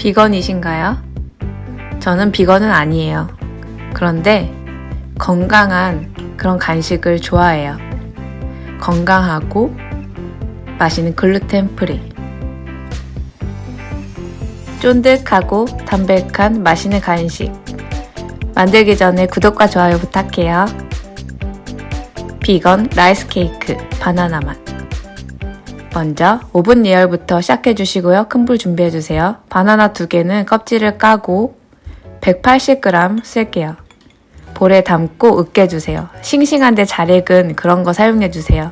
비건이신가요? 저는 비건은 아니에요. 그런데 건강한 그런 간식을 좋아해요. 건강하고 맛있는 글루텐 프리. 쫀득하고 담백한 맛있는 간식. 만들기 전에 구독과 좋아요 부탁해요. 비건 라이스 케이크 바나나 맛. 먼저 오븐 예열부터 시작해 주시고요. 큰 불 준비해 주세요. 바나나 두 개는 껍질을 까고 180g 쓸게요. 볼에 담고 으깨 주세요. 싱싱한데 잘 익은 그런 거 사용해 주세요.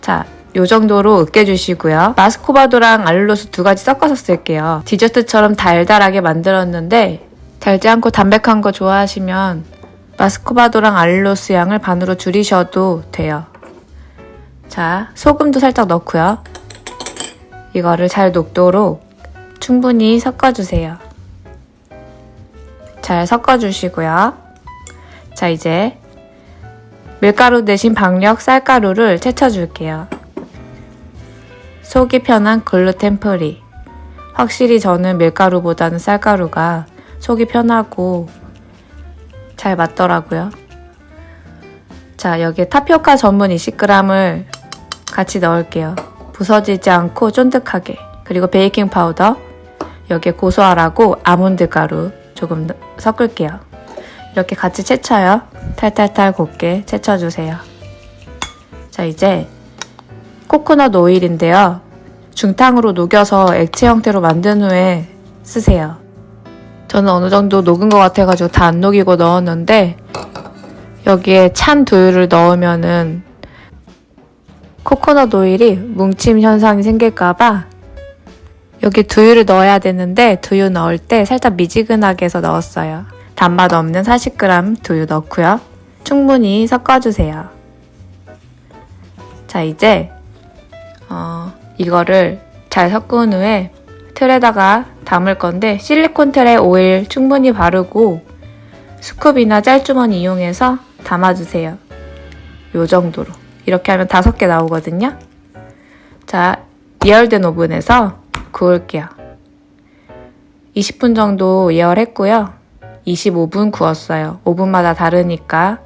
자, 요 정도로 으깨 주시고요. 마스코바도랑 알룰로스 두 가지 섞어서 쓸게요. 디저트처럼 달달하게 만들었는데 달지 않고 담백한 거 좋아하시면 마스코바도랑 알룰로스 양을 반으로 줄이셔도 돼요. 자, 소금도 살짝 넣고요. 이거를 잘 녹도록 충분히 섞어주세요. 잘 섞어주시고요. 자, 이제 밀가루 대신 박력 쌀가루를 채쳐줄게요. 속이 편한 글루텐 프리. 확실히 저는 밀가루보다는 쌀가루가 속이 편하고 잘 맞더라고요. 자, 여기에 타피오카 전분 20g을 같이 넣을게요. 부서지지 않고 쫀득하게. 그리고 베이킹 파우더. 여기에 고소하라고 아몬드 가루 조금 넣- 섞을게요. 이렇게 같이 채쳐요. 탈탈탈 곱게 채쳐주세요. 자, 이제 코코넛 오일인데요. 중탕으로 녹여서 액체 형태로 만든 후에 쓰세요. 저는 어느 정도 녹은 것 같아가지고 다 안 녹이고 넣었는데 여기에 찬 두유를 넣으면은 코코넛 오일이 뭉침 현상이 생길까봐 여기 두유를 넣어야 되는데 두유 넣을 때 살짝 미지근하게 해서 넣었어요. 단맛 없는 40g 두유 넣고요. 충분히 섞어주세요. 자 이제 어, 이거를 잘 섞은 후에 틀에다가 담을 건데 실리콘 틀에 오일 충분히 바르고 스쿱이나 짤주머니 이용해서 담아주세요. 요 정도로. 이렇게 하면 다섯 개 나오거든요. 자, 예열된 오븐에서 구울게요. 20분 정도 예열했고요. 25분 구웠어요. 오븐마다 다르니까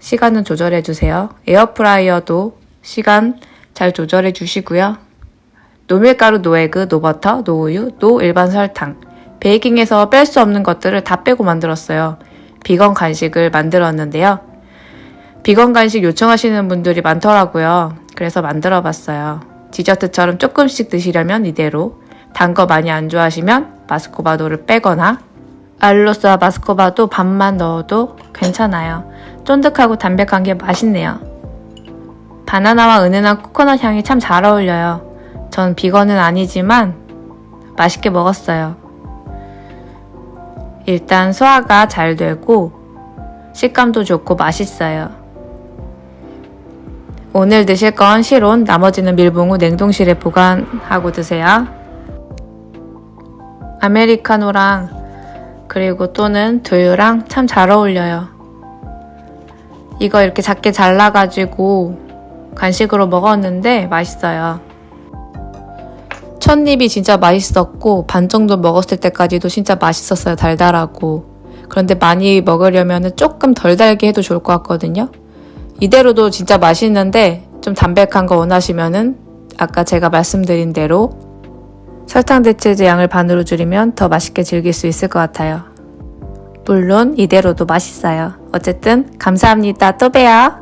시간은 조절해 주세요. 에어프라이어도 시간 잘 조절해 주시고요. 노밀가루, 노에그, 노버터, 노우유, 노 일반 설탕. 베이킹에서 뺄 수 없는 것들을 다 빼고 만들었어요. 비건 간식을 만들었는데요. 비건 간식 요청하시는 분들이 많더라고요. 그래서 만들어 봤어요. 디저트처럼 조금씩 드시려면 이대로, 단 거 많이 안 좋아하시면 마스코바도를 빼거나, 알로스와 마스코바도 반만 넣어도 괜찮아요. 쫀득하고 담백한 게 맛있네요. 바나나와 은은한 코코넛 향이 참 잘 어울려요. 전 비건은 아니지만 맛있게 먹었어요. 일단 소화가 잘 되고 식감도 좋고 맛있어요. 오늘 드실 건 실온, 나머지는 밀봉 후 냉동실에 보관하고 드세요. 아메리카노랑 그리고 또는 두유랑 참 잘 어울려요. 이거 이렇게 작게 잘라가지고 간식으로 먹었는데 맛있어요. 첫 입이 진짜 맛있었고 반 정도 먹었을 때까지도 진짜 맛있었어요. 달달하고. 그런데 많이 먹으려면 조금 덜 달게 해도 좋을 것 같거든요. 이대로도 진짜 맛있는데 좀 담백한 거 원하시면은 아까 제가 말씀드린 대로 설탕 대체제 양을 반으로 줄이면 더 맛있게 즐길 수 있을 것 같아요. 물론 이대로도 맛있어요. 어쨌든 감사합니다. 또 봬요.